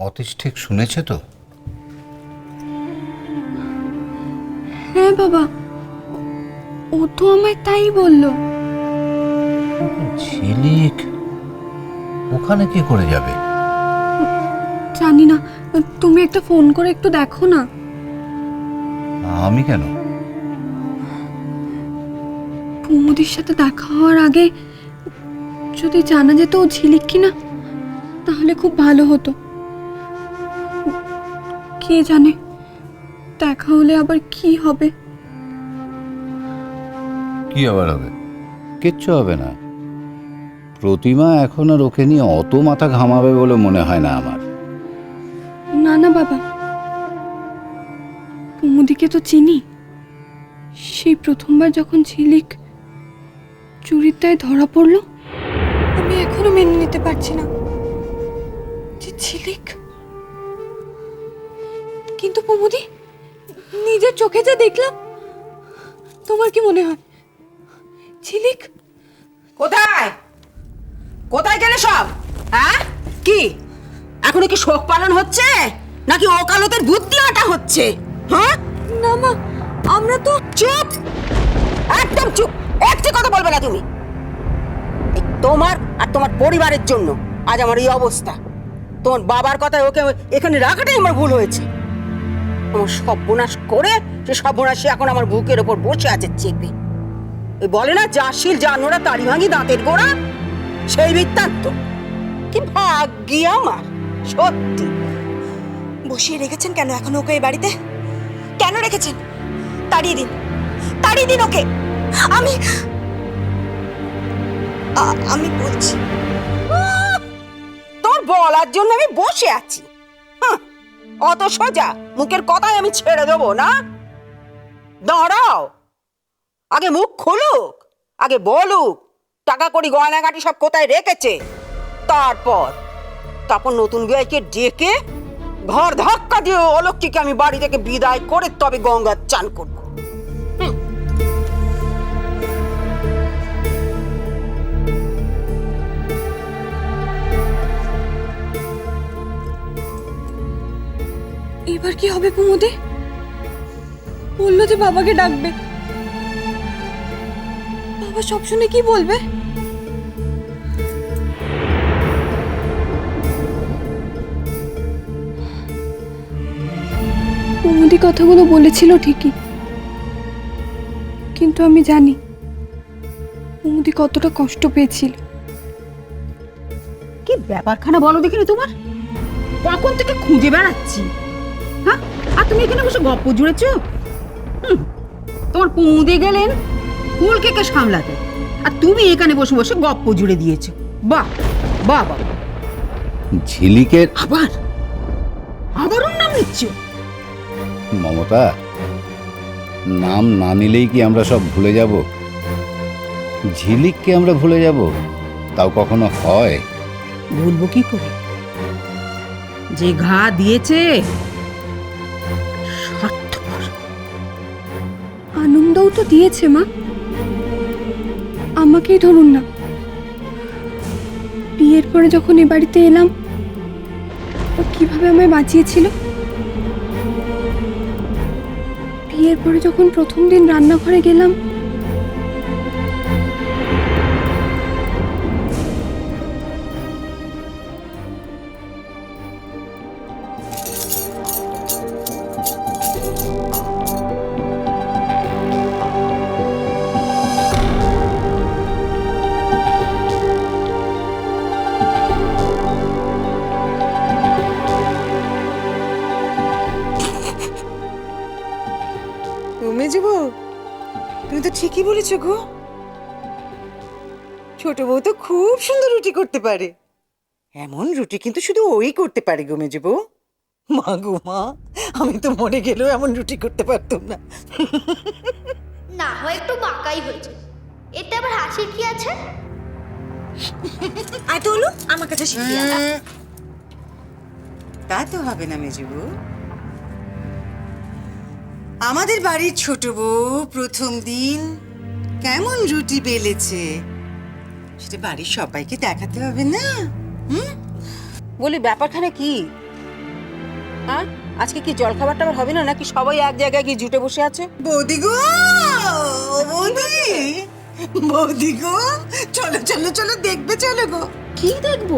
অতীশ ঠিক শুনেছে তো? হ্যাঁ বাবা ও তো আমায় তাই বলল। ঝিলিক ওখানে কি করে যাবে? জানি না তুমি একটা ফোন করে একটু দেখো না। আমি কেন? কুমুদির সাথে দেখা হওয়ার আগে যদি জানা যেত ও ঝিলিক কিনা তাহলে খুব ভালো হতো। কে জানে? দেখা হলে আবার কি হবে? কি আবার হবে? কিচ্ছু হবে না। প্রতিমা এখন আর ওকে নিয়ে অত মাথা ঘামাবে বলে মনে হয় না আমার। না না বাবা। কুমুদিকে তো চিনি। সেই প্রথমবার যখন ঝিলিক চুরির দায় ধরা পড়ল আমি এখনও মেনে নিতে পারছি না। যে ঝিলিক কিন্তু কুমুদি নিজের চোখে যা দেখলাম তোমার কি মনে হয়? ঝিলিক? কোথায়? কোথায় গেলে সব? হ্যাঁ? কি? এখনও কি শোক পালন হচ্ছে? নাকি ওকালতের বুদ্ধি আটা হচ্ছে? হ্যাঁ? না মা আমরা তো চুপ! একদম চুপ! একটি কথা বলবে না তুমি। এই তোমার আর তোমার পরিবারের জন্য আজ আমার এই অবস্থা। তোমার বাবার কথায় ওকে এখানে রাখাটাই আমার ভুল হয়েছে। আমার সর্বনাশ করে সে সর্বনাশী এখন আমার বুকের ওপর বসে আছে চেপে। ওই বলে না জাসিল জানোরা তাড়ি ভাঙি দাঁতের গোড়া। সেই বৃত্তান্ত। কি ভাগ্যি আমার সত্যি। বসিয়ে রেখেছেন কেন এখন ওকে এই বাড়িতে? কেন রেখেছেন? তাড়িয়ে দিন। তাড়িয়ে দিন ওকে। আমি আমি বলছি! তোর বলার জন্য আমি বসে আছি। হাহ, অত সোজা? মুখের কথাই আমি ছেড়ে দেবো, না? দাঁড়াও। আগে মুখ খুলুক, আগে বলুক, টাকা করি গয়নাগাটি সব কোথায় রেখেছে? তারপর তারপর নতুন বিয়াইকে ডেকে ঘর ধাক্কা দিয়ে অলক্ষীকে আমি বাড়ি থেকে বিদায় করে তবে গঙ্গার চান করব। এবার কি হবে কুমুদি? বলল যে বাবাকে ডাকবে। বাবা সব শুনে কি বলবে? কুমুদি কথাগুলো বলেছিল ঠিকই। কিন্তু আমি জানি, কুমুদি কতটা কষ্ট পেয়েছিল। কি ব্যাপারখানা বলো দেখিনি তোমার? কখন থেকে খুঁজে বেড়াচ্ছি? আর তুমি এখানে বসে গপ্প জুড়েছো? তোমার পৌঁদে গেলেন ফুল কেকে সামলাতে। আর তুমি এখানে বসে বসে গপ্প জুড়ে দিয়েছ। বাহ বাহ বাহ। ঝিলিকের আবার? আবার ওর নাম নিচ্ছ? মমতা নাম না নিলেই কি আমরা সব ভুলে যাব? ঝিলিককে আমরা ভুলে যাব? তাও কখনো হয়? ভুলবো কি করে? যে ঘা দিয়েছে আনন্দও তো দিয়েছে, মা। আমাকেই ধরুন না। বিয়ের পরে যখন এ বাড়িতে এলাম, ও কীভাবে আমায় বাঁচিয়েছিল? বিয়ের পরে যখন প্রথম দিন রান্নাঘরে গেলাম তুমি যাব তুমি তো ঠিকই বলেছ গো। ছোট বউ তো খুব সুন্দর রুটি করতে পারে। এমন রুটি কিন্তু শুধু ওই করতে পারে গো মেজে মা গো মা আমি তো মরে গেলেও এমন রুটি করতে পারতাম না। না হয় একটু বাঁকাই হয়েছে এতে আবার হাসির কি আছে? আয় তো হলো আমার কাছে শিখিয়ে। তা তো হবে না মেজে বউ। আমাদের বাড়ির ছোট বউ প্রথম দিন কেমন রুটি বেলেছে। সেটা বাড়ির সবাইকে দেখাতে হবে না। হুম? বলি ব্যাপারখানা কি? হ্যাঁ আজকে কি জল খাবার টাবার হবে না নাকি সবাই এক জায়গায় গিয়ে জুটে বসে আছে? বৌদি গো! বৌদি! বৌদি গো! চলো চলো চলো দেখবে চলো গো। কি দেখব?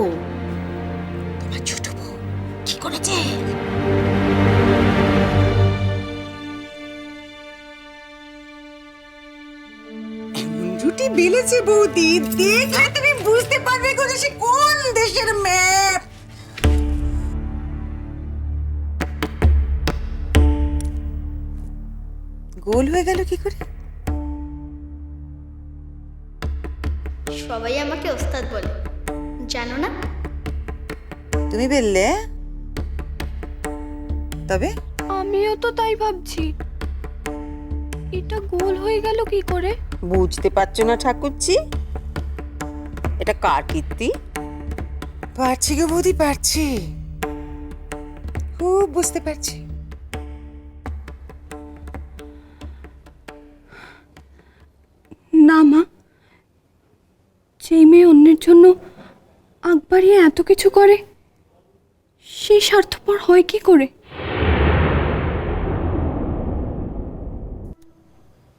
বেলেছে বৌদি? দেখলে তুমি বুঝতে পারবে গো সে কোন দেশের ম্যাপ। গোল হয়ে গেল কি করে? সবাই আমাকে ওস্তাদ বলে। জানো না? তুমি বেললে? তবে? আমিও তো তাই ভাবছি। এটা গোল হয়ে গেল কি করে? বুঝতে পারছ না ঠাকুরজি? এটা কার কীর্তি? পারছি গো বৌদি পারছি। খুব বুঝতে পারছি। না মা যেই মেয়ে অন্যের জন্য আগ বাড়িয়ে এত কিছু করে সেই স্বার্থপর হয় কি করে?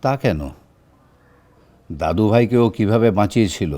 তা কেন? দাদু ভাইকেও কীভাবে বাঁচিয়েছিল?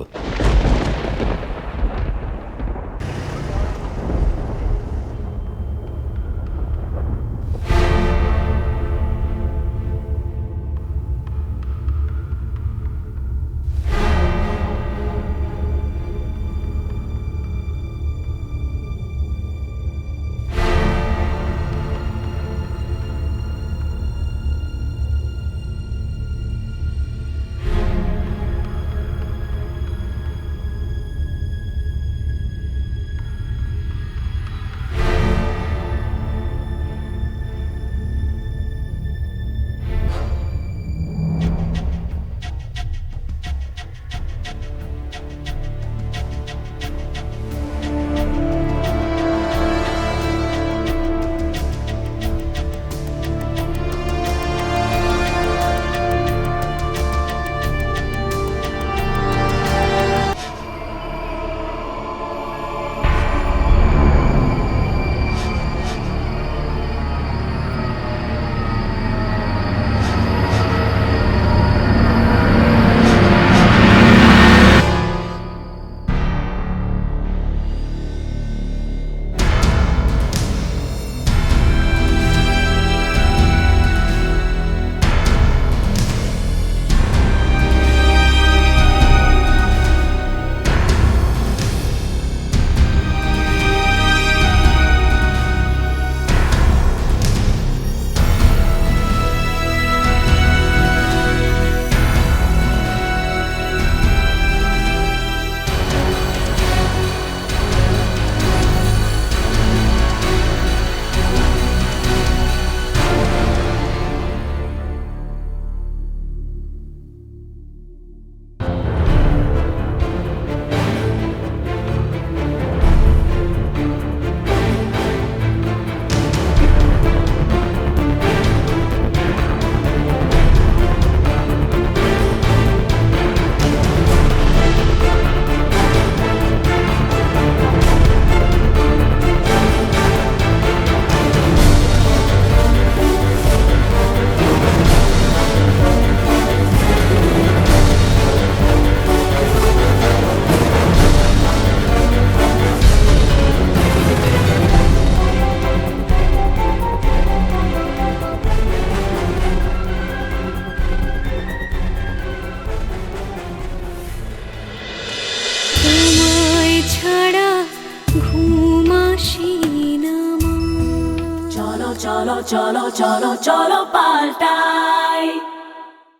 চলো চলো চলো পাল্টাই।